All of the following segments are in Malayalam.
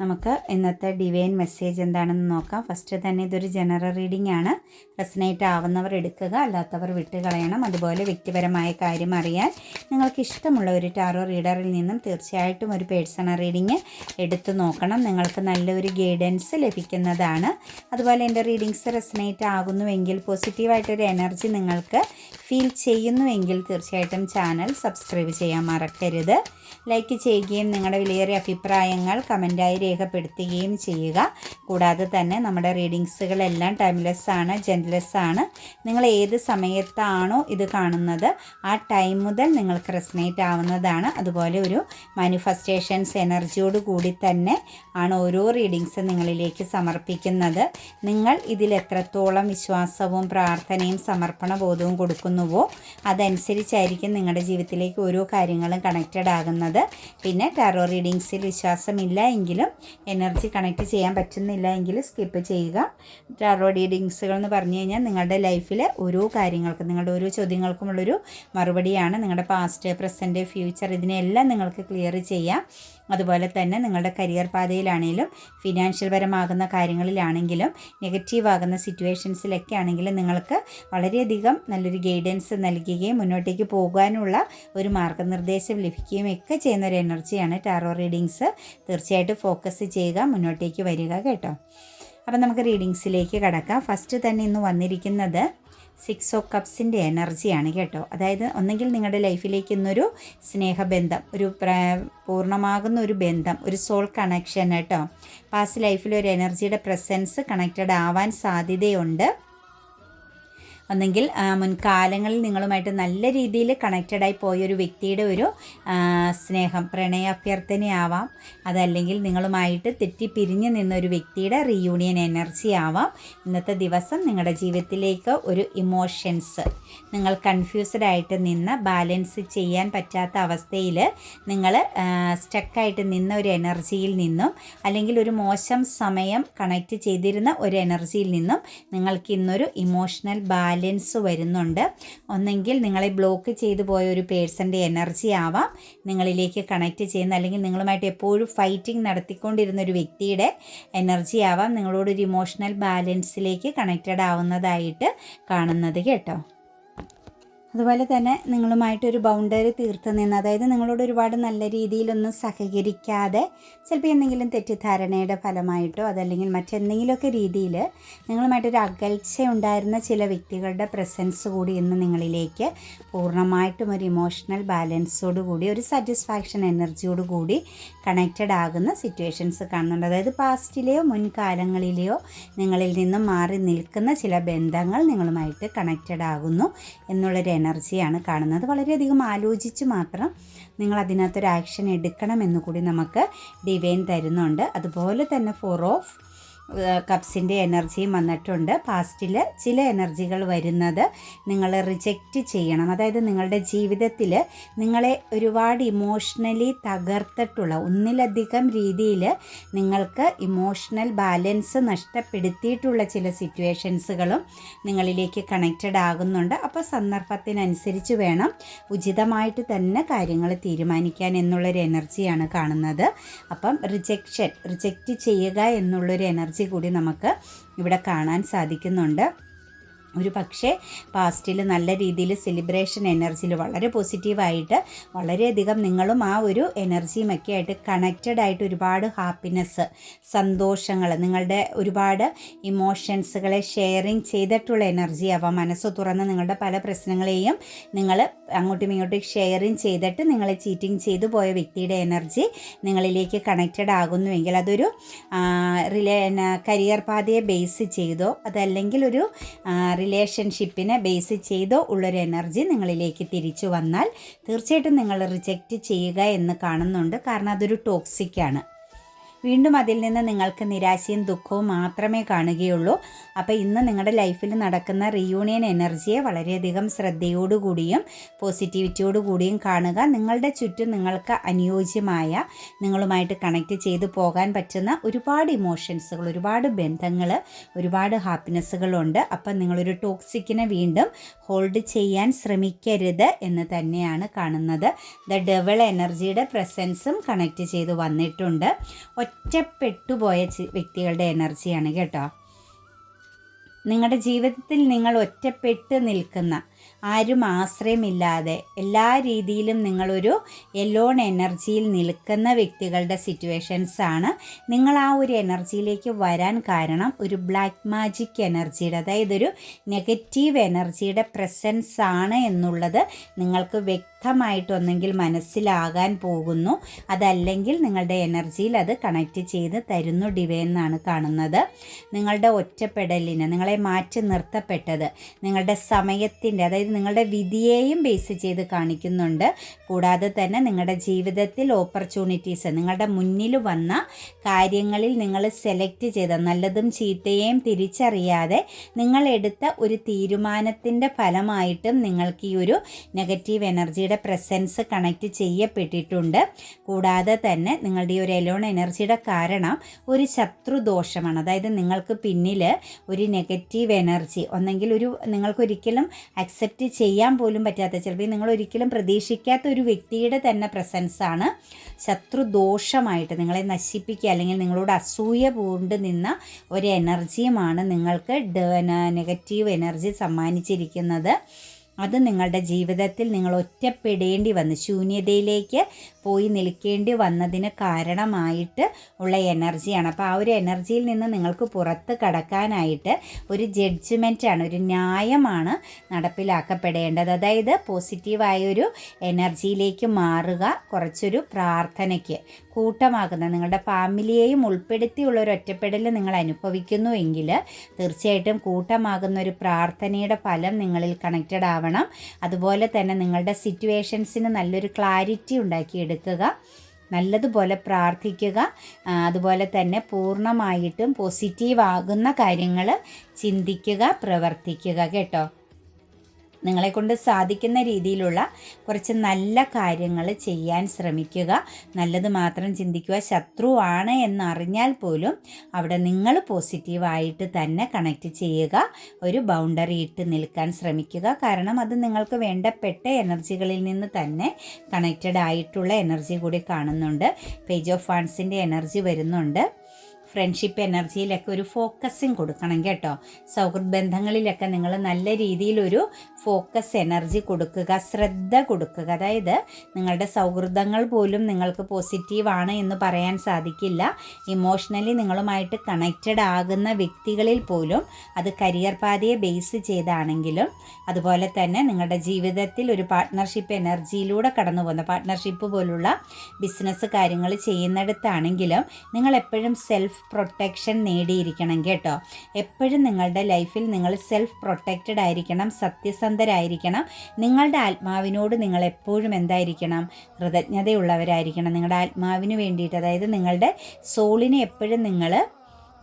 നമുക്ക് ഇന്നത്തെ ഡിവൈൻ മെസ്സേജ് എന്താണെന്ന് നോക്കാം. ഫസ്റ്റ് തന്നെ ഇതൊരു ജനറൽ റീഡിംഗ് ആണ്. റെസനേറ്റ് ആവുന്നവർ എടുക്കുക അല്ലാത്തവർ വിട്ടുകളയണം. അതുപോലെ വ്യക്തിപരമായ കാര്യം അറിയാൻ നിങ്ങൾക്ക് ഇഷ്ടമുള്ള ഒരു ടാറോ റീഡറിൽ നിന്നും തീർച്ചയായിട്ടും ഒരു പേഴ്സണൽ റീഡിംഗ് എടുത്തു നോക്കണം. നിങ്ങൾക്ക് നല്ലൊരു ഗൈഡൻസ് ലഭിക്കുന്നതാണ്. അതുപോലെ എന്റെ റീഡിങ്സ് റെസനേറ്റ് ആകുന്നുവെങ്കിൽ പോസിറ്റീവായിട്ടൊരു എനർജി നിങ്ങൾക്ക് ഫീൽ ചെയ്യുന്നുവെങ്കിൽ തീർച്ചയായിട്ടും ചാനൽ സബ്സ്ക്രൈബ് ചെയ്യാൻ മറക്കരുത്. ലൈക്ക് ചെയ്യുകയും നിങ്ങളുടെ വിലയേറിയ അഭിപ്രായങ്ങൾ കമന്റായി രേഖപ്പെടുത്തുകയും ചെയ്യുക. കൂടാതെ തന്നെ നമ്മുടെ റീഡിങ്സുകളെല്ലാം ടൈംലെസ് ആണ് ജെൻലെസ് ആണ്. നിങ്ങൾ ഏത് സമയത്താണോ ഇത് കാണുന്നത് ആ ടൈം മുതൽ നിങ്ങൾക്ക് റെസനേറ്റ് ആവുന്നതാണ്. അതുപോലെ ഒരു മാനിഫെസ്റ്റേഷൻസ് എനർജിയോട് കൂടി തന്നെ ആണ് ഓരോ റീഡിങ്സ് നിങ്ങളിലേക്ക് സമർപ്പിക്കുന്നത്. നിങ്ങൾ ഇതിൽ എത്രത്തോളം വിശ്വാസവും പ്രാർത്ഥനയും സമർപ്പണ ബോധവും കൊടുക്കുന്നുവോ അതനുസരിച്ചായിരിക്കും നിങ്ങളുടെ ജീവിതത്തിലേക്ക് ഓരോ കാര്യങ്ങളും കണക്റ്റഡ് ആകുന്നത്. പിന്നെ ടാറോ റീഡിങ്സിൽ വിശ്വാസമില്ല എങ്കിലും എനർജി കണക്ട് ചെയ്യാൻ പറ്റുന്നില്ല എങ്കിൽ സ്കിപ്പ് ചെയ്യുക. ടാറോ റീഡിങ്സുകൾ എന്ന് പറഞ്ഞു കഴിഞ്ഞാൽ നിങ്ങളുടെ ലൈഫിലെ ഓരോ കാര്യങ്ങൾക്കും നിങ്ങളുടെ ഓരോ ചോദ്യങ്ങൾക്കുമുള്ളൊരു മറുപടിയാണ് നിങ്ങളുടെ പാസ്റ്റ് പ്രസന്റ് ഫ്യൂച്ചർ ഇതിനെല്ലാം നിങ്ങൾക്ക് ക്ലിയർ ചെയ്യാം. അതുപോലെ തന്നെ നിങ്ങളുടെ കരിയർ പാതയിലാണെങ്കിലും ഫിനാൻഷ്യൽ പരമാകുന്ന കാര്യങ്ങളിലാണെങ്കിലും നെഗറ്റീവ് ആകുന്ന സിറ്റുവേഷൻസിലൊക്കെ ആണെങ്കിലും നിങ്ങൾക്ക് വളരെയധികം നല്ലൊരു ഗൈഡൻസ് നൽകുകയും മുന്നോട്ടേക്ക് പോകാനുള്ള ഒരു മാർഗനിർദ്ദേശം ലഭിക്കുകയും ഒക്കെ ചെയ്യുന്ന ഒരു എനർജിയാണ് ടാറോ റീഡിങ്സ് തീർച്ചയായിട്ടും ഫോക്കസ് ചെയ്യുക മുന്നോട്ടേക്ക് വരിക കേട്ടോ. അപ്പം നമുക്ക് റീഡിങ്സിലേക്ക് കടക്കാം. ഫസ്റ്റ് തന്നെ ഇന്ന് വന്നിരിക്കുന്നത് സിക്സ് ഓ കപ്സിന്റെ എനർജിയാണ് കേട്ടോ. അതായത് ഒന്നെങ്കിൽ നിങ്ങളുടെ ലൈഫിലേക്ക് ഇന്നൊരു സ്നേഹബന്ധം ഒരു പൂർണമാകുന്ന ഒരു ബന്ധം ഒരു സോൾ കണക്ഷൻ കേട്ടോ. പാസ്റ്റ് ലൈഫിൽ ഒരു എനർജിയുടെ പ്രസൻസ് കണക്റ്റഡ് ആവാൻ സാധ്യതയുണ്ട്. ഒന്നെങ്കിൽ മുൻകാലങ്ങളിൽ നിങ്ങളുമായിട്ട് നല്ല രീതിയിൽ കണക്റ്റഡായി പോയൊരു വ്യക്തിയുടെ ഒരു സ്നേഹം പ്രണയ അഭ്യർത്ഥനയാവാം അതല്ലെങ്കിൽ നിങ്ങളുമായിട്ട് തെറ്റിപ്പിരിഞ്ഞ് നിന്ന ഒരു വ്യക്തിയുടെ റീയൂണിയൻ എനർജി ആവാം. ഇന്നത്തെ ദിവസം നിങ്ങളുടെ ജീവിതത്തിലേക്ക് ഒരു ഇമോഷൻസ് നിങ്ങൾ കൺഫ്യൂസ്ഡ് ആയിട്ട് നിന്ന് ബാലൻസ് ചെയ്യാൻ പറ്റാത്ത അവസ്ഥയിൽ നിങ്ങൾ സ്റ്റക്കായിട്ട് നിന്ന ഒരു എനർജിയിൽ നിന്നും അല്ലെങ്കിൽ ഒരു മോശം സമയം കണക്റ്റ് ചെയ്തിരുന്ന ഒരു എനർജിയിൽ നിന്നും നിങ്ങൾക്ക് ഇന്നൊരു ഇമോഷണൽ ബാലൻസ് ബാലൻസ് വരുന്നുണ്ട്. ഒന്നെങ്കിൽ നിങ്ങളെ ബ്ലോക്ക് ചെയ്തു പോയ ഒരു പേഴ്സന്റെ എനർജി ആവാം. നിങ്ങളിലേക്ക് കണക്റ്റ് ചെയ്യുന്ന അല്ലെങ്കിൽ നിങ്ങളുമായിട്ട് എപ്പോഴും ഫൈറ്റിംഗ് നടത്തിക്കൊണ്ടിരുന്ന ഒരു വ്യക്തിയുടെ എനർജി ആവാം. നിങ്ങളോടൊരു ഇമോഷണൽ ബാലൻസിലേക്ക് കണക്റ്റഡ് ആവുന്നതായിട്ട് കാണുന്നത് കേട്ടോ. അതുപോലെ തന്നെ നിങ്ങളുമായിട്ടൊരു ബൗണ്ടറി തീർത്ത് നിന്ന് അതായത് നിങ്ങളോട് ഒരുപാട് നല്ല രീതിയിലൊന്നും സഹകരിക്കാതെ ചിലപ്പോൾ എന്തെങ്കിലും തെറ്റിദ്ധാരണയുടെ ഫലമായിട്ടോ അതല്ലെങ്കിൽ മറ്റെന്തെങ്കിലുമൊക്കെ രീതിയിൽ നിങ്ങളുമായിട്ടൊരു അകൽച്ച ഉണ്ടായിരുന്ന ചില വ്യക്തികളുടെ പ്രസൻസ് കൂടി ഇന്ന് നിങ്ങളിലേക്ക് പൂർണമായിട്ടും ഒരു ഇമോഷണൽ ബാലൻസോട് കൂടി ഒരു സാറ്റിസ്ഫാക്ഷൻ എനർജിയോട് കൂടി കണക്റ്റഡ് ആകുന്ന സിറ്റുവേഷൻസ് കാണുന്നുണ്ട്. അതായത് പാസ്റ്റിലെയോ മുൻകാലങ്ങളിലെയോ നിങ്ങളിൽ നിന്നും മാറി നിൽക്കുന്ന ചില ബന്ധങ്ങൾ നിങ്ങളുമായിട്ട് കണക്റ്റഡ് ആകുന്നു എന്നുള്ളൊരു എനർജിയാണ് കാണുന്നത്. വളരെയധികം ആലോചിച്ച് മാത്രം നിങ്ങൾ അതിനകത്തൊരു ആക്ഷൻ എടുക്കണമെന്ന് കൂടി നമുക്ക് ഡിവൈൻ തരുന്നുണ്ട്. അതുപോലെ തന്നെ ഫോർ ഓഫ് കപ്സിന്റെ എനർജിയും വന്നിട്ടുണ്ട്. പാസ്റ്റിൽ ചില എനർജികൾ വരുന്നത് നിങ്ങൾ റിജക്റ്റ് ചെയ്യണം. അതായത് നിങ്ങളുടെ ജീവിതത്തിൽ നിങ്ങളെ ഒരുപാട് ഇമോഷണലി തകർത്തിട്ടുള്ള ഒന്നിലധികം രീതിയിൽ നിങ്ങൾക്ക് ഇമോഷണൽ ബാലൻസ് നഷ്ടപ്പെടുത്തിയിട്ടുള്ള ചില സിറ്റുവേഷൻസുകളും നിങ്ങളിലേക്ക് കണക്റ്റഡ് ആകുന്നുണ്ട്. അപ്പോൾ സന്ദർഭത്തിനനുസരിച്ച് വേണം ഉചിതമായിട്ട് തന്നെ കാര്യങ്ങൾ തീരുമാനിക്കാൻ എന്നുള്ളൊരു എനർജിയാണ് കാണുന്നത്. അപ്പം റിജക്ഷൻ റിജക്റ്റ് ചെയ്യുക എന്നുള്ളൊരു എനർജി കൂടി നമുക്ക് ഇവിടെ കാണാൻ സാധിക്കുന്നുണ്ട്. ഒരു പക്ഷേ പാസ്റ്റിൽ നല്ല രീതിയിൽ സെലിബ്രേഷൻ എനർജിയിൽ വളരെ പോസിറ്റീവായിട്ട് വളരെയധികം നിങ്ങളും ആ ഒരു എനർജിയുമൊക്കെ ആയിട്ട് കണക്റ്റഡ് ആയിട്ട് ഒരുപാട് ഹാപ്പിനെസ് സന്തോഷങ്ങൾ നിങ്ങളുടെ ഒരുപാട് ഇമോഷൻസുകളെ ഷെയറിങ് ചെയ്തിട്ടുള്ള എനർജി ആവാം. മനസ്സ് തുറന്ന് നിങ്ങളുടെ പല പ്രശ്നങ്ങളെയും നിങ്ങൾ അങ്ങോട്ടും ഇങ്ങോട്ടും ഷെയറിങ് ചെയ്തിട്ട് നിങ്ങളെ ചീറ്റിങ് ചെയ്തു പോയ വ്യക്തിയുടെ എനർജി നിങ്ങളിലേക്ക് കണക്റ്റഡ് ആകുന്നുവെങ്കിൽ അതൊരു റിലേ കരിയർ പാതയെ ബേസ് ചെയ്തോ അതല്ലെങ്കിൽ ഒരു റിലേഷൻഷിപ്പിനെ ബേസ് ചെയ്തോ ഉള്ളൊരു എനർജി നിങ്ങളിലേക്ക് തിരിച്ചു വന്നാൽ തീർച്ചയായിട്ടും നിങ്ങൾ റിജക്റ്റ് ചെയ്യുക എന്ന് കാണുന്നുണ്ട്. കാരണം അതൊരു ടോക്സിക്കാണ് വീണ്ടും അതിൽ നിന്ന് നിങ്ങൾക്ക് നിരാശയും ദുഃഖവും മാത്രമേ കാണുകയുള്ളൂ. അപ്പോൾ ഇന്ന് നിങ്ങളുടെ ലൈഫിൽ നടക്കുന്ന റിയൂണിയൻ എനർജിയെ വളരെയധികം ശ്രദ്ധയോടുകൂടിയും പോസിറ്റിവിറ്റിയോടുകൂടിയും കാണുക. നിങ്ങളുടെ ചുറ്റും നിങ്ങൾക്ക് അനുയോജ്യമായ നിങ്ങളുമായിട്ട് കണക്ട് ചെയ്ത് പോകാൻ പറ്റുന്ന ഒരുപാട് ഇമോഷൻസുകൾ ഒരുപാട് ബന്ധങ്ങൾ ഒരുപാട് ഹാപ്പിനെസ്സുകളുണ്ട് അപ്പം നിങ്ങളൊരു ടോക്സിക്കിനെ വീണ്ടും ഹോൾഡ് ചെയ്യാൻ ശ്രമിക്കരുത് എന്ന് തന്നെയാണ് കാണുന്നത്. ദ ഡബിൾ എനർജിയുടെ പ്രസൻസും കണക്ട് ചെയ്ത് വന്നിട്ടുണ്ട്. ഒറ്റപ്പെട്ടുപോയ പോയ വ്യക്തികളുടെ എനർജിയാണ് കേട്ടോ. നിങ്ങളുടെ ജീവിതത്തിൽ നിങ്ങൾ ഒറ്റപ്പെട്ട് നിൽക്കുന്ന ആരും ആശ്രയമില്ലാതെ എല്ലാ രീതിയിലും നിങ്ങളൊരു എല്ലോൺ എനർജിയിൽ നിൽക്കുന്ന വ്യക്തികളുടെ സിറ്റുവേഷൻസ് ആണ്. നിങ്ങൾ ആ ഒരു എനർജിയിലേക്ക് വരാൻ കാരണം ഒരു ബ്ലാക്ക് മാജിക് എനർജിയുടെ അതായത് ഒരു നെഗറ്റീവ് എനർജിയുടെ പ്രസൻസ് ആണ് എന്നുള്ളത് നിങ്ങൾക്ക് വ്യക്തമായിട്ടൊന്നെങ്കിൽ മനസ്സിലാകാൻ പോകുന്നു. അതല്ലെങ്കിൽ നിങ്ങളുടെ എനർജിയിൽ അത് കണക്റ്റ് ചെയ്ത് തരുന്നു ഡിവേ എന്നാണ് കാണുന്നത്. നിങ്ങളുടെ ഒറ്റപ്പെടലിന് നിങ്ങളെ മാറ്റി നിർത്തപ്പെട്ടത് നിങ്ങളുടെ സമയത്തിന്റെ അതായത് നിങ്ങളുടെ വിധിയെയും ബേസ് ചെയ്ത് കാണിക്കുന്നുണ്ട്. കൂടാതെ തന്നെ നിങ്ങളുടെ ജീവിതത്തിൽ ഓപ്പർച്യൂണിറ്റീസ് നിങ്ങളുടെ മുന്നിൽ വന്ന കാര്യങ്ങളിൽ നിങ്ങൾ സെലക്ട് ചെയ്ത നല്ലതും ചീത്തയെയും തിരിച്ചറിയാതെ നിങ്ങൾ എടുത്ത ഒരു തീരുമാനത്തിന്റെ ഫലമായിട്ടും നിങ്ങൾക്ക് ഈ ഒരു നെഗറ്റീവ് എനർജിയുടെ പ്രസൻസ് കണക്റ്റ് ചെയ്യപ്പെട്ടിട്ടുണ്ട്. കൂടാതെ തന്നെ നിങ്ങളുടെ ഈ ഒരു എലോൺ എനർജിയുടെ കാരണം ഒരു ശത്രുദോഷമാണ്. അതായത് നിങ്ങൾക്ക് പിന്നിൽ ഒരു നെഗറ്റീവ് എനർജി ഒന്നെങ്കിൽ ഒരു നിങ്ങൾക്കൊരിക്കലും അക്സെപ്റ്റ് ചെയ്യാൻ പോലും പറ്റാത്ത ചിലപ്പോൾ നിങ്ങൾ ഒരിക്കലും പ്രതീക്ഷിക്കാത്ത ഒരു വ്യക്തിയുടെ തന്നെ പ്രസൻസാണ് ശത്രുദോഷമായിട്ട് നിങ്ങളെ നശിപ്പിക്കുക അല്ലെങ്കിൽ നിങ്ങളോട് അസൂയ പൂണ്ട് നിന്ന ഒരു എനർജിയുമാണ് നിങ്ങൾക്ക് നെഗറ്റീവ് എനർജി സമ്മാനിച്ചിരിക്കുന്നത്. അത് നിങ്ങളുടെ ജീവിതത്തിൽ നിങ്ങൾ ഒറ്റപ്പെടേണ്ടി വന്ന്. ശൂന്യതയിലേക്ക് പോയി നിൽക്കേണ്ടി വന്നതിന് കാരണമായിട്ട് ഉള്ള എനർജിയാണ്. അപ്പോൾ ആ ഒരു എനർജിയിൽ നിന്ന് നിങ്ങൾക്ക് പുറത്ത് കടക്കാനായിട്ട് ഒരു ജഡ്ജ്മെന്റാണ് ഒരു ന്യായമാണ് നടപ്പിലാക്കപ്പെടേണ്ടത്. അതായത് പോസിറ്റീവായൊരു എനർജിയിലേക്ക് മാറുക കുറച്ചൊരു പ്രാർത്ഥനയ്ക്ക് കൂട്ടമാകുന്ന നിങ്ങളുടെ ഫാമിലിയെയും ഉൾപ്പെടുത്തിയുള്ള ഒരു ഒറ്റപ്പെടൽ നിങ്ങൾ അനുഭവിക്കുന്നുവെങ്കിൽ തീർച്ചയായിട്ടും കൂട്ടമാകുന്ന ഒരു പ്രാർത്ഥനയുടെ ഫലം നിങ്ങളിൽ കണക്റ്റഡ് ആവണം. അതുപോലെ തന്നെ നിങ്ങളുടെ സിറ്റുവേഷൻസിന് നല്ലൊരു ക്ലാരിറ്റി ഉണ്ടാക്കിയെടുക്കുക. നല്ലതുപോലെ പ്രാർത്ഥിക്കുക അതുപോലെ തന്നെ പൂർണമായിട്ടും പോസിറ്റീവ് ആകുന്ന കാര്യങ്ങൾ ചിന്തിക്കുക പ്രവർത്തിക്കുക കേട്ടോ. നിങ്ങളെ കൊണ്ട് സാധിക്കുന്ന രീതിയിലുള്ള കുറച്ച് നല്ല കാര്യങ്ങൾ ചെയ്യാൻ ശ്രമിക്കുക. നല്ലത് മാത്രം ചിന്തിക്കുക. ശത്രുവാണ് എന്നറിഞ്ഞാൽ പോലും അവിടെ നിങ്ങൾ പോസിറ്റീവായിട്ട് തന്നെ കണക്റ്റ് ചെയ്യുക. ഒരു ബൗണ്ടറി ഇട്ട് നിൽക്കാൻ ശ്രമിക്കുക. കാരണം അത് നിങ്ങൾക്ക് വേണ്ടപ്പെട്ട എനർജികളിൽ നിന്ന് തന്നെ കണക്റ്റഡ് ആയിട്ടുള്ള എനർജി കൂടി കാണുന്നുണ്ട്. പേജ് ഓഫ് ഫണ്ട്സിന്റെ എനർജി വരുന്നുണ്ട്. ഫ്രണ്ട്ഷിപ്പ് എനർജിയിലൊക്കെ ഒരു ഫോക്കസിങ് കൊടുക്കണം കേട്ടോ. സൗഹൃദ ബന്ധങ്ങളിലൊക്കെ നിങ്ങൾ നല്ല രീതിയിലൊരു ഫോക്കസ് എനർജി കൊടുക്കുക ശ്രദ്ധ കൊടുക്കുക. അതായത് നിങ്ങളുടെ സൗഹൃദങ്ങൾ പോലും നിങ്ങൾക്ക് പോസിറ്റീവാണ് എന്ന് പറയാൻ സാധിക്കില്ല. ഇമോഷണലി നിങ്ങളുമായിട്ട് കണക്റ്റഡ് ആകുന്ന വ്യക്തികളിൽ പോലും അത് കരിയർ പാതയെ ബേസ് ചെയ്താണെങ്കിലും അതുപോലെ തന്നെ നിങ്ങളുടെ ജീവിതത്തിൽ ഒരു പാർട്ട്ണർഷിപ്പ് എനർജിയിലൂടെ കടന്നു പോകുന്ന പാർട്ട്ണർഷിപ്പ് പോലുള്ള ബിസിനസ് കാര്യങ്ങൾ ചെയ്യുന്നിടത്താണെങ്കിലും നിങ്ങൾ എപ്പോഴും സെൽഫ് പ്രൊട്ടക്ഷൻ നേടിയിരിക്കണം കേട്ടോ. എപ്പോഴും നിങ്ങളുടെ ലൈഫിൽ നിങ്ങൾ സെൽഫ് പ്രൊട്ടക്റ്റഡ് ആയിരിക്കണം സത്യസന്ധരായിരിക്കണം. നിങ്ങളുടെ ആത്മാവിനോട് നിങ്ങൾ എപ്പോഴും എന്തായിരിക്കണം? കൃതജ്ഞതയുള്ളവരായിരിക്കണം. നിങ്ങളുടെ ആത്മാവിന് വേണ്ടിയിട്ട് അതായത് നിങ്ങളുടെ സോളിനെ എപ്പോഴും നിങ്ങൾ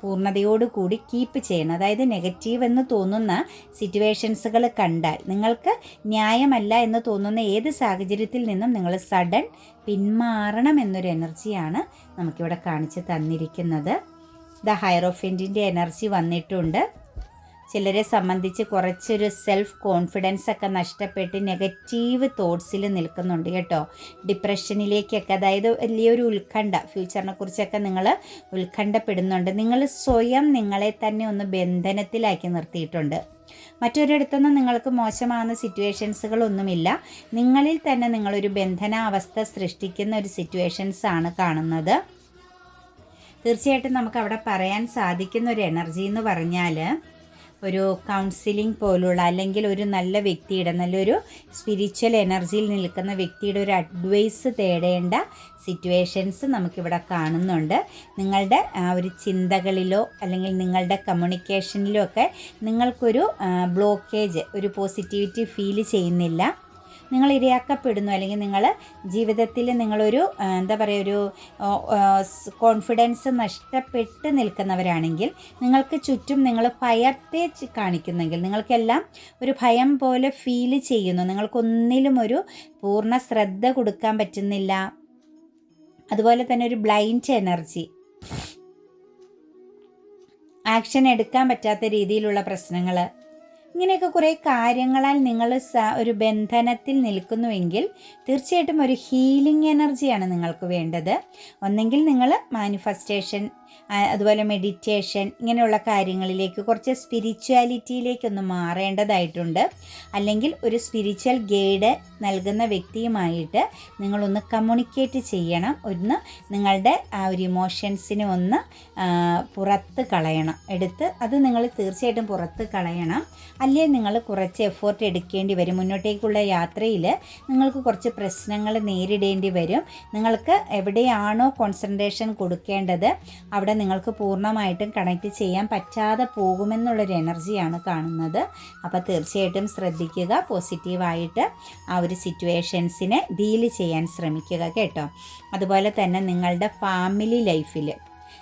പൂർണതയോടുകൂടി കീപ്പ് ചെയ്യണം. അതായത് നെഗറ്റീവ് എന്ന് തോന്നുന്ന സിറ്റുവേഷൻസുകൾ കണ്ടാൽ നിങ്ങൾക്ക് ന്യായമല്ല എന്ന് തോന്നുന്ന ഏത് സാഹചര്യത്തിൽ നിന്നും നിങ്ങൾ സഡൻ പിന്മാറണം എന്നൊരു എനർജിയാണ് നമുക്കിവിടെ കാണിച്ച് തന്നിരിക്കുന്നത്. ദ ഹൈറോഫിന്റിന്റെ എനർജി വന്നിട്ടുണ്ട്. ചിലരെ സംബന്ധിച്ച് കുറച്ചൊരു സെൽഫ് കോൺഫിഡൻസ് ഒക്കെ നഷ്ടപ്പെട്ട് നെഗറ്റീവ് തോട്ട്സിൽ നിൽക്കുന്നുണ്ട് കേട്ടോ. ഡിപ്രഷനിലേക്കൊക്കെ അതായത് വലിയൊരു ഉത്കണ്ഠ ഫ്യൂച്ചറിനെ കുറിച്ചൊക്കെ നിങ്ങൾ ഉത്കണ്ഠപ്പെടുന്നുണ്ട്. നിങ്ങൾ സ്വയം നിങ്ങളെ തന്നെ ഒന്ന് ബന്ധനത്തിലാക്കി നിർത്തിയിട്ടുണ്ട്. മറ്റൊരിടത്തൊന്നും നിങ്ങൾക്ക് മോശമാകുന്ന സിറ്റുവേഷൻസുകളൊന്നുമില്ല നിങ്ങളിൽ തന്നെ നിങ്ങളൊരു ബന്ധനാവസ്ഥ സൃഷ്ടിക്കുന്ന ഒരു സിറ്റുവേഷൻസ് ആണ് കാണുന്നത്. തീർച്ചയായിട്ടും നമുക്ക് അവിടെ പറയാൻ സാധിക്കുന്ന ഒരു എനർജി എന്ന് പറഞ്ഞാൽ ഒരു കൗൺസിലിംഗ് പോലുള്ള അല്ലെങ്കിൽ ഒരു നല്ല വ്യക്തിയുടെ നല്ലൊരു സ്പിരിച്വൽ എനർജിയിൽ നിൽക്കുന്ന വ്യക്തിയുടെ ഒരു അഡ്വൈസ് തേടേണ്ട സിറ്റുവേഷൻസ് നമുക്കിവിടെ കാണുന്നുണ്ട്. നിങ്ങളുടെ ഒരു ചിന്തകളിലോ അല്ലെങ്കിൽ നിങ്ങളുടെ കമ്മ്യൂണിക്കേഷനിലോ ഒക്കെ നിങ്ങൾക്കൊരു ബ്ലോക്കേജ് ഒരു പോസിറ്റിവിറ്റി ഫീൽ ചെയ്യുന്നില്ല. നിങ്ങൾ ഇരയാക്കപ്പെടുന്നു അല്ലെങ്കിൽ നിങ്ങൾ ജീവിതത്തിൽ നിങ്ങളൊരു എന്താ പറയുക ഒരു കോൺഫിഡൻസ് നഷ്ടപ്പെട്ട് നിൽക്കുന്നവരാണെങ്കിൽ നിങ്ങൾക്ക് ചുറ്റും നിങ്ങൾ ഭയത്തെ കാണിക്കുന്നെങ്കിൽ നിങ്ങൾക്കെല്ലാം ഒരു ഭയം പോലെ ഫീൽ ചെയ്യുന്നു. നിങ്ങൾക്കൊന്നിലും ഒരു പൂർണ ശ്രദ്ധ കൊടുക്കാൻ പറ്റുന്നില്ല. അതുപോലെ തന്നെ ഒരു ബ്ലൈൻഡ് എനർജി ആക്ഷൻ എടുക്കാൻ പറ്റാത്ത രീതിയിലുള്ള പ്രശ്നങ്ങൾ. ഇങ്ങനെയൊക്കെ കുറേ കാര്യങ്ങളാൽ നിങ്ങൾ ഒരു ബന്ധനത്തിൽ നിൽക്കുന്നുവെങ്കിൽ തീർച്ചയായിട്ടും ഒരു ഹീലിംഗ് എനർജിയാണ് നിങ്ങൾക്ക് വേണ്ടത്. ഒന്നെങ്കിൽ നിങ്ങൾ മാനിഫെസ്റ്റേഷൻ അതുപോലെ മെഡിറ്റേഷൻ ഇങ്ങനെയുള്ള കാര്യങ്ങളിലേക്ക് കുറച്ച് സ്പിരിച്വാലിറ്റിയിലേക്കൊന്ന് മാറേണ്ടതായിട്ടുണ്ട്. അല്ലെങ്കിൽ ഒരു സ്പിരിച്വൽ ഗൈഡ് നൽകുന്ന വ്യക്തിയുമായിട്ട് നിങ്ങളൊന്ന് കമ്മ്യൂണിക്കേറ്റ് ചെയ്യണം. ഒന്ന് നിങ്ങളുടെ ആ ഒരു ഇമോഷൻസിനെ ഒന്ന് പുറത്ത് കളയണം. എടുത്ത് അത് നിങ്ങൾ തീർച്ചയായിട്ടും പുറത്ത് കളയണം. അല്ലെങ്കിൽ നിങ്ങൾ കുറച്ച് എഫേർട്ട് എടുക്കേണ്ടി വരും. മുന്നോട്ടേക്കുള്ള യാത്രയിൽ നിങ്ങൾക്ക് കുറച്ച് പ്രശ്നങ്ങൾ നേരിടേണ്ടി വരും. നിങ്ങൾക്ക് എവിടെയാണോ കോൺസെൻട്രേഷൻ കൊടുക്കേണ്ടത് അവിടെ നിങ്ങൾക്ക് പൂർണമായിട്ടും കണക്ട് ചെയ്യാൻ പറ്റാതെ പോകുമെന്നുള്ളൊരു എനർജിയാണ് കാണുന്നത്. അപ്പോൾ തീർച്ചയായിട്ടും ശ്രദ്ധിക്കുക പോസിറ്റീവായിട്ട് ആ ഒരു സിറ്റുവേഷൻസിനെ ഡീൽ ചെയ്യാൻ ശ്രമിക്കുക കേട്ടോ. അതുപോലെ തന്നെ നിങ്ങളുടെ ഫാമിലി ലൈഫിൽ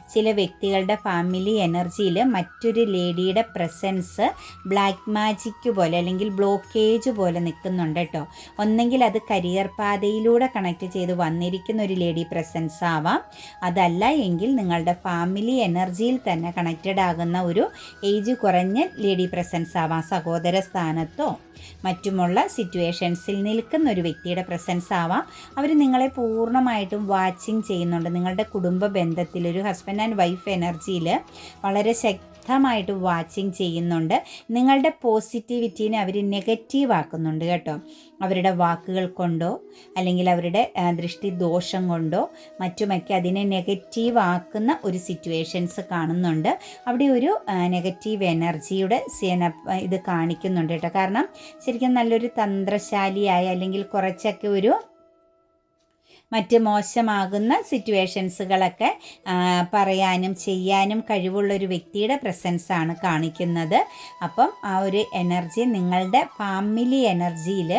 ചില വ്യക്തികളുടെ ഫാമിലി എനർജിയിൽ മറ്റൊരു ലേഡിയുടെ പ്രസൻസ് ബ്ലാക്ക് മാജിക്ക് പോലെ അല്ലെങ്കിൽ ബ്ലോക്കേജ് പോലെ നിൽക്കുന്നുണ്ട് കേട്ടോ ഒന്നെങ്കിൽ അത് കരിയർ പാതയിലൂടെ കണക്ട് ചെയ്ത് വന്നിരിക്കുന്ന ഒരു ലേഡി പ്രസൻസ് ആവാം. അതല്ല എങ്കിൽ നിങ്ങളുടെ ഫാമിലി എനർജിയിൽ തന്നെ കണക്റ്റഡ് ആകുന്ന ഒരു ഏജ് കുറഞ്ഞ ലേഡി പ്രസൻസ് ആവാം സഹോദര സ്ഥാനത്തോ മറ്റുമുള്ള സിറ്റുവേഷൻസിൽ നിൽക്കുന്ന ഒരു വ്യക്തിയുടെ പ്രസൻസ് ആവാം. അവർ നിങ്ങളെ പൂർണമായിട്ടും വാച്ചിങ് ചെയ്യുന്നുണ്ട്. നിങ്ങളുടെ കുടുംബ ബന്ധത്തിൽ ഒരു ഹസ്ബൻഡ് ആൻഡ് വൈഫ് എനർജിയിൽ വളരെ ശക്തമായിട്ട് വാച്ചിങ് ചെയ്യുന്നുണ്ട്. നിങ്ങളുടെ പോസിറ്റിവിറ്റീനെ അവർ നെഗറ്റീവ് ആക്കുന്നുണ്ട് കേട്ടോ. അവരുടെ വാക്കുകൾ കൊണ്ടോ അല്ലെങ്കിൽ അവരുടെ ദൃഷ്ടി ദോഷം കൊണ്ടോ മറ്റുമൊക്കെ അതിനെ നെഗറ്റീവ് ആക്കുന്ന ഒരു സിറ്റുവേഷൻസ് കാണുന്നുണ്ട്. അവിടെ ഒരു നെഗറ്റീവ് എനർജിയുടെ സേന ഇത് കാണിക്കുന്നുണ്ട് കേട്ടോ. കാരണം ശരിക്കും നല്ലൊരു തന്ത്രശാലിയായ അല്ലെങ്കിൽ കുറച്ചൊക്കെ ഒരു മറ്റ് മോശമാകുന്ന സിറ്റുവേഷൻസുകളൊക്കെ പറയാനും ചെയ്യാനും കഴിവുള്ള ഒരു വ്യക്തിയുടെ പ്രസൻസാണ് കാണിക്കുന്നത്. അപ്പം ആ ഒരു എനർജി നിങ്ങളുടെ ഫാമിലി എനർജിയിൽ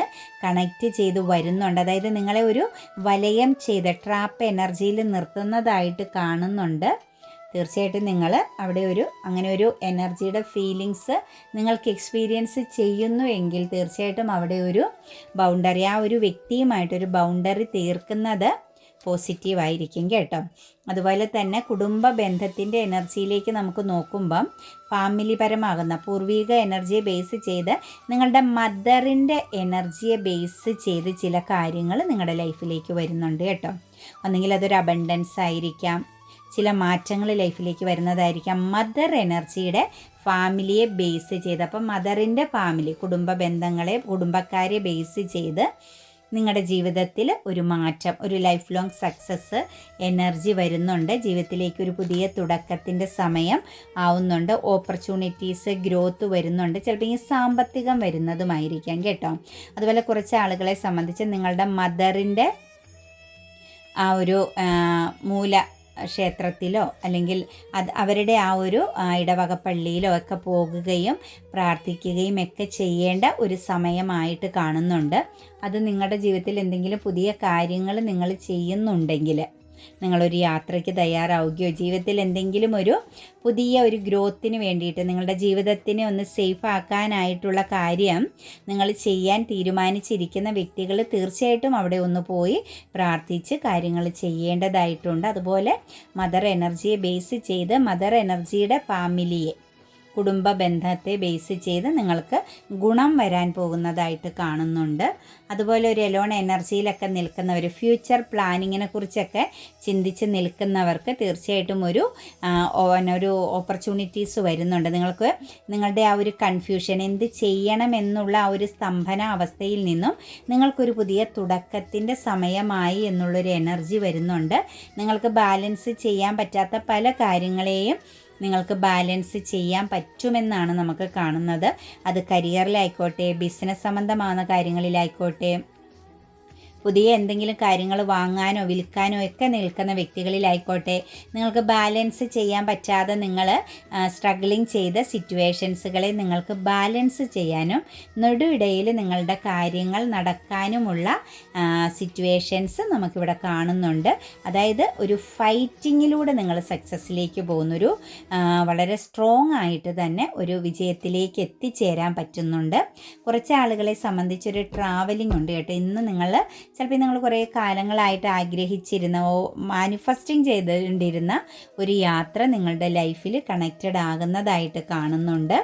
കണക്റ്റ് ചെയ്ത് വരുന്നുണ്ട്. അതായത് നിങ്ങളെ ഒരു വലയം ചെയ്ത് ട്രാപ്പ് എനർജിയിൽ നിർത്തുന്നതായിട്ട് കാണുന്നുണ്ട്. തീർച്ചയായിട്ടും നിങ്ങൾ അവിടെ ഒരു അങ്ങനെ ഒരു എനർജിയുടെ ഫീലിങ്സ് നിങ്ങൾക്ക് എക്സ്പീരിയൻസ് ചെയ്യുന്നു എങ്കിൽ തീർച്ചയായിട്ടും അവിടെ ഒരു ബൗണ്ടറി ആ ഒരു വ്യക്തിയുമായിട്ടൊരു ബൗണ്ടറി തീർക്കുന്നത് പോസിറ്റീവായിരിക്കും കേട്ടോ. അതുപോലെ തന്നെ കുടുംബ ബന്ധത്തിന്റെ എനർജിയിലേക്ക് നമുക്ക് നോക്കുമ്പം ഫാമിലി പരമാകുന്ന പൂർവിക എനർജിയെ ബേസ് ചെയ്ത് നിങ്ങളുടെ മദറിന്റെ എനർജിയെ ബേസ് ചെയ്ത് ചില കാര്യങ്ങൾ നിങ്ങളുടെ ലൈഫിലേക്ക് വരുന്നുണ്ട് കേട്ടോ. ഒന്നെങ്കിൽ അതൊരു അബണ്ടൻസ് ആയിരിക്കാം ചില മാറ്റങ്ങൾ ലൈഫിലേക്ക് വരുന്നതായിരിക്കാം. മദർ എനർജിയുടെ ഫാമിലിയെ ബേസ് ചെയ്ത്. അപ്പം മദറിന്റെ ഫാമിലി കുടുംബ ബന്ധങ്ങളെ കുടുംബക്കാരെ ബേസ് ചെയ്ത് നിങ്ങളുടെ ജീവിതത്തിൽ ഒരു മാറ്റം ഒരു ലൈഫ് ലോങ് സക്സസ് എനർജി വരുന്നുണ്ട്. ജീവിതത്തിലേക്ക് ഒരു പുതിയ തുടക്കത്തിന്റെ സമയം ആവുന്നുണ്ട്. ഓപ്പർച്യൂണിറ്റീസ് ഗ്രോത്ത് വരുന്നുണ്ട്. ചിലപ്പോൾ ഈ സാമ്പത്തികം വരുന്നതുമായിരിക്കാം കേട്ടോ. അതുപോലെ കുറച്ച് ആളുകളെ സംബന്ധിച്ച് നിങ്ങളുടെ മദറിന്റെ ആ ഒരു മൂല ക്ഷേത്രത്തിലോ അല്ലെങ്കിൽ അത് അവരുടെ ആ ഒരു ഇടവകപ്പള്ളിയിലോ ഇടവക പള്ളിയിലോ ഒക്കെ പോകുകയും പ്രാർത്ഥിക്കുകയും ഒക്കെ ചെയ്യേണ്ട ഒരു സമയമായിട്ട് കാണുന്നുണ്ട്. അത് നിങ്ങളുടെ ജീവിതത്തിൽ എന്തെങ്കിലും പുതിയ കാര്യങ്ങൾ നിങ്ങൾ ചെയ്യുന്നുണ്ടെങ്കിൽ നിങ്ങളൊരു യാത്രയ്ക്ക് തയ്യാറാവുകയോ ജീവിതത്തിൽ എന്തെങ്കിലും ഒരു പുതിയ ഒരു ഗ്രോത്തിന് വേണ്ടിയിട്ട് നിങ്ങളുടെ ജീവിതത്തിനെ ഒന്ന് സേഫ് ആക്കാനായിട്ടുള്ള കാര്യം നിങ്ങൾ ചെയ്യാൻ തീരുമാനിച്ചിരിക്കുന്ന വ്യക്തികൾ തീർച്ചയായിട്ടും അവിടെ ഒന്ന് പോയി പ്രാർത്ഥിച്ച് കാര്യങ്ങൾ ചെയ്യേണ്ടതായിട്ടുണ്ട്. അതുപോലെ മദർ എനർജിയെ ബേസ് ചെയ്ത് മദർ എനർജിയുടെ ഫാമിലിയെ കുടുംബ ബന്ധത്തെ ബേസ് ചെയ്ത് നിങ്ങൾക്ക് ഗുണം വരാൻ പോകുന്നതായിട്ട് കാണുന്നുണ്ട്. അതുപോലെ ഒരു എലോൺ എനർജിയിലൊക്കെ നിൽക്കുന്നവർ ഫ്യൂച്ചർ പ്ലാനിങ്ങിനെ കുറിച്ചൊക്കെ ചിന്തിച്ച് നിൽക്കുന്നവർക്ക് തീർച്ചയായിട്ടും ഒരു ഒരു ഓപ്പർച്യൂണിറ്റീസ് വരുന്നുണ്ട്. നിങ്ങൾക്ക് നിങ്ങളുടെ ആ ഒരു കൺഫ്യൂഷൻ എന്ത് ചെയ്യണം എന്നുള്ള ആ ഒരു സ്തംഭന അവസ്ഥയിൽ നിന്നും നിങ്ങൾക്കൊരു പുതിയ തുടക്കത്തിന്റെ സമയമായി എന്നുള്ളൊരു എനർജി വരുന്നുണ്ട്. നിങ്ങൾക്ക് ബാലൻസ് ചെയ്യാൻ പറ്റാത്ത പല കാര്യങ്ങളെയും നിങ്ങൾക്ക് ബാലൻസ് ചെയ്യാൻ പറ്റുമെന്നാണ് നമുക്ക് കാണുന്നത്. അത് കരിയറിലായിക്കോട്ടെ ബിസിനസ് സംബന്ധമാകുന്ന കാര്യങ്ങളിലായിക്കോട്ടെ പുതിയ എന്തെങ്കിലും കാര്യങ്ങൾ വാങ്ങാനോ വിൽക്കാനോ ഒക്കെ നിൽക്കുന്ന വ്യക്തികളിലായിക്കോട്ടെ. നിങ്ങൾക്ക് ബാലൻസ് ചെയ്യാൻ പറ്റാതെ നിങ്ങൾ സ്ട്രഗ്ലിങ് ചെയ്ത സിറ്റുവേഷൻസുകളെ നിങ്ങൾക്ക് ബാലൻസ് ചെയ്യാനും നെടുവിടയിൽ നിങ്ങളുടെ കാര്യങ്ങൾ നടക്കാനുമുള്ള സിറ്റുവേഷൻസ് നമുക്കിവിടെ കാണുന്നുണ്ട്. അതായത് ഒരു ഫൈറ്റിങ്ങിലൂടെ നിങ്ങൾ സക്സസ്സിലേക്ക് പോകുന്നൊരു വളരെ സ്ട്രോങ് ആയിട്ട് തന്നെ ഒരു വിജയത്തിലേക്ക് എത്തിച്ചേരാൻ പറ്റുന്നുണ്ട്. കുറച്ച് ആളുകളെ സംബന്ധിച്ചൊരു ട്രാവലിംഗ് ഉണ്ട് കേട്ടോ. ഇന്ന് നിങ്ങൾ ചിലപ്പോൾ നിങ്ങൾ കുറേ കാലങ്ങളായിട്ട് ആഗ്രഹിച്ചിരുന്ന ഓ മാനിഫെസ്റ്റിംഗ് ചെയ്തുകൊണ്ടിരുന്ന ഒരു യാത്ര നിങ്ങളുടെ ലൈഫിൽ കണക്റ്റഡ് ആകുന്നതായിട്ട് കാണുന്നുണ്ട്.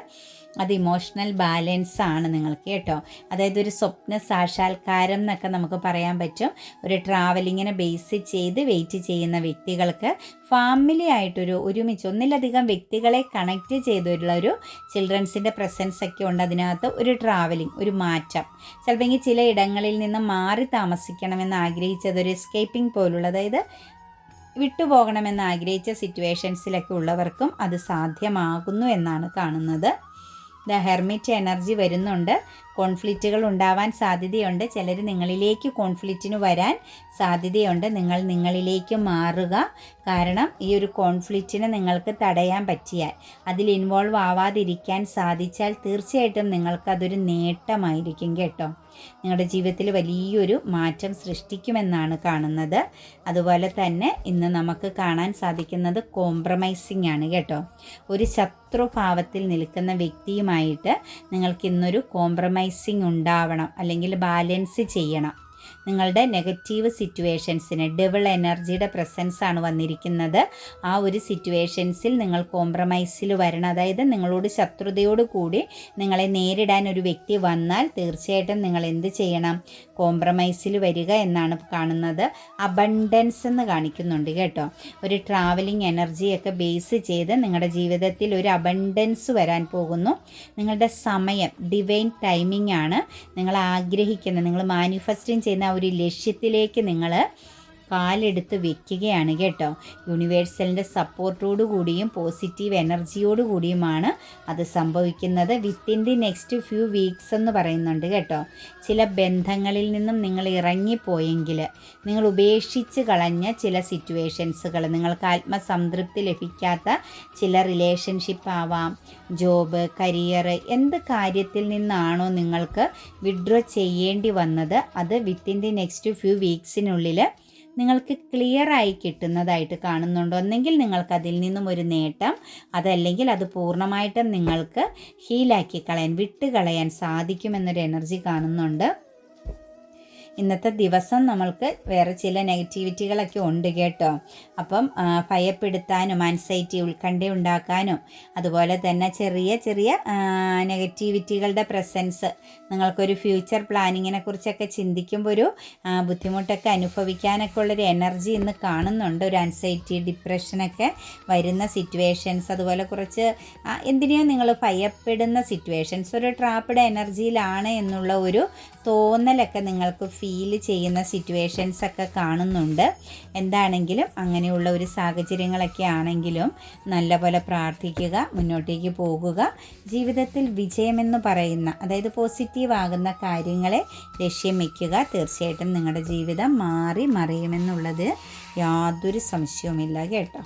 അത് ഇമോഷണൽ ബാലൻസ് ആണ് നിങ്ങൾക്ക് കേട്ടോ. അതായത് ഒരു സ്വപ്ന സാക്ഷാത്കാരം എന്നൊക്കെ നമുക്ക് പറയാൻ പറ്റും. ഒരു ട്രാവലിങ്ങിനെ ബേസ് ചെയ്ത് വെയിറ്റ് ചെയ്യുന്ന വ്യക്തികൾക്ക് ഫാമിലി ആയിട്ടൊരു ഒരുമിച്ച് ഒന്നിലധികം വ്യക്തികളെ കണക്റ്റ് ചെയ്തുള്ള ഒരു ചിൽഡ്രൻസിന്റെ പ്രസൻസ് ഒക്കെ ഉണ്ട് അതിനകത്ത് ഒരു ട്രാവലിംഗ് ഒരു മാറ്റം. ചിലപ്പോൾ ചില ഇടങ്ങളിൽ നിന്ന് മാറി താമസിക്കണമെന്ന് ആഗ്രഹിച്ചത് ഒരു എസ്കേപ്പിംഗ് പോലുള്ള അതായത് വിട്ടുപോകണമെന്ന് ആഗ്രഹിച്ച സിറ്റുവേഷൻസിലൊക്കെ ഉള്ളവർക്കും അത് സാധ്യമാകുന്നു എന്നാണ് കാണുന്നത്. ദ ഹെർമിറ്റ് എനർജി വരുന്നുണ്ട്. കോൺഫ്ലിക്റ്റുകൾ ഉണ്ടാവാൻ സാധ്യതയുണ്ട്. ചിലർ നിങ്ങളിലേക്ക് കോൺഫ്ലിക്റ്റിന് വരാൻ സാധ്യതയുണ്ട്. നിങ്ങൾ നിങ്ങളിലേക്ക് മാറുക. കാരണം ഈ ഒരു കോൺഫ്ലിക്റ്റിനെ നിങ്ങൾക്ക് തടയാൻ പറ്റിയാൽ അതിൽ ഇൻവോൾവ് ആവാതിരിക്കാൻ സാധിച്ചാൽ തീർച്ചയായിട്ടും നിങ്ങൾക്കതൊരു നേട്ടമായിരിക്കും കേട്ടോ. നിങ്ങളുടെ ജീവിതത്തിൽ വലിയൊരു മാറ്റം സൃഷ്ടിക്കുമെന്നാണ് കാണുന്നത്. അതുപോലെ തന്നെ ഇന്ന് നമുക്ക് കാണാൻ സാധിക്കുന്നത് കോംപ്രമൈസിങ് ആണ് കേട്ടോ. ഒരു ശത്രുഭാവത്തിൽ നിൽക്കുന്ന വ്യക്തിയുമായിട്ട് നിങ്ങൾക്ക് ഇന്നൊരു കോംപ്രമൈസിങ് ഉണ്ടാവണം അല്ലെങ്കിൽ ബാലൻസ് ചെയ്യണം. നിങ്ങളുടെ നെഗറ്റീവ് സിറ്റുവേഷൻസിന് ഡബിൾ എനർജിയുടെ പ്രസൻസ് ആണ് വന്നിരിക്കുന്നത്. ആ ഒരു സിറ്റുവേഷൻസിൽ നിങ്ങൾ കോംപ്രമൈസിൽ വരണം. അതായത് നിങ്ങളോട് ശത്രുതയോട് കൂടി നിങ്ങളെ നേരിടാൻ ഒരു വ്യക്തി വന്നാൽ തീർച്ചയായിട്ടും നിങ്ങൾ എന്ത് ചെയ്യണം? കോംപ്രമൈസിൽ വരിക എന്നാണ് കാണുന്നത്. അബണ്ടൻസ് എന്ന് കാണിക്കുന്നുണ്ട് കേട്ടോ. ഒരു ട്രാവലിംഗ് എനർജിയൊക്കെ ബേസ് ചെയ്ത് നിങ്ങളുടെ ജീവിതത്തിൽ ഒരു അബണ്ടൻസ് വരാൻ പോകുന്നു. നിങ്ങളുടെ സമയം ഡിവൈൻ ടൈമിംഗ് ആണ് നിങ്ങൾ ആഗ്രഹിക്കുന്ന നിങ്ങൾ മാനിഫെസ്റ്റിംഗ് ചെയ്യുന്ന ആ ഒരു ലക്ഷ്യത്തിലേക്ക് നിങ്ങൾ കാലെടുത്ത് വെക്കുകയാണ് കേട്ടോ. യൂണിവേഴ്സലിന്റെ സപ്പോർട്ടോടു കൂടിയും പോസിറ്റീവ് എനർജിയോടു കൂടിയുമാണ് അത് സംഭവിക്കുന്നത്. Within the next few weeks എന്ന് പറയുന്നുണ്ട് കേട്ടോ. ചില ബന്ധങ്ങളിൽ നിന്നും നിങ്ങൾ ഇറങ്ങിപ്പോയെങ്കിൽ നിങ്ങൾ ഉപേക്ഷിച്ച് കളഞ്ഞ ചില സിറ്റുവേഷൻസുകൾ നിങ്ങൾക്ക് ആത്മസംതൃപ്തി ലഭിക്കാത്ത ചില റിലേഷൻഷിപ്പ് ആവാം ജോബ് കരിയർ എന്ത് കാര്യത്തിൽ നിന്നാണോ നിങ്ങൾക്ക് വിഡ്രോ ചെയ്യേണ്ടി വന്നത് അത് വിത്തിൻ ദി നെക്സ്റ്റ് ഫ്യൂ വീക്സിനുള്ളിൽ നിങ്ങൾക്ക് ക്ലിയർ ആയി കിട്ടുന്നതായിട്ട് കാണുന്നുണ്ട്. ഒന്നെങ്കിൽ നിങ്ങൾക്ക് അതിൽ നിന്നും ഒരു നേട്ടം അതല്ലെങ്കിൽ അത് പൂർണമായിട്ടും നിങ്ങൾക്ക് ഹീലാക്കി കളയാൻ വിട്ട് കളയാൻ സാധിക്കുമെന്നൊരു എനർജി കാണുന്നുണ്ട്. ഇന്നത്തെ ദിവസം നമ്മൾക്ക് വേറെ ചില നെഗറ്റിവിറ്റികളൊക്കെ ഉണ്ട് കേട്ടോ. അപ്പം ഭയപ്പെടുത്താനും ആൻസൈറ്റി ഉത്കണ്ഠ ഉണ്ടാക്കാനും അതുപോലെ തന്നെ ചെറിയ ചെറിയ നെഗറ്റിവിറ്റികളുടെ പ്രസൻസ് നിങ്ങൾക്കൊരു ഫ്യൂച്ചർ പ്ലാനിങ്ങിനെ കുറിച്ചൊക്കെ ചിന്തിക്കുമ്പോൾ ഒരു ബുദ്ധിമുട്ടൊക്കെ അനുഭവിക്കാനൊക്കെ ഉള്ളൊരു എനർജി ഇന്ന് കാണുന്നുണ്ട്. ഒരു ആൻസൈറ്റി ഡിപ്രഷനൊക്കെ വരുന്ന സിറ്റുവേഷൻസ് അതുപോലെ കുറച്ച് എന്തിനെയോ നിങ്ങൾ ഭയപ്പെടുന്ന സിറ്റുവേഷൻസ് ഒരു ട്രാപ്പിഡ് എനർജിയിലാണ് എന്നുള്ള ഒരു തോന്നലൊക്കെ നിങ്ങൾക്ക് ഫീൽ ചെയ്യുന്ന സിറ്റുവേഷൻസ് ഒക്കെ കാണുന്നുണ്ട്. എന്താണെങ്കിലും അങ്ങനെയുള്ള ഒരു സാഹചര്യങ്ങളൊക്കെ ആണെങ്കിലും നല്ലപോലെ പ്രാർത്ഥിക്കുക മുന്നോട്ടേക്ക് പോകുക. ജീവിതത്തിൽ വിജയമെന്ന് പറയുന്ന അതായത് പോസിറ്റീവ് ആകുന്ന കാര്യങ്ങളെ ലക്ഷ്യം വയ്ക്കുക തീർച്ചയായിട്ടും നിങ്ങളുടെ ജീവിതം മാറി മറിയുമെന്നുള്ളത് യാതൊരു സംശയവുമില്ല കേട്ടോ.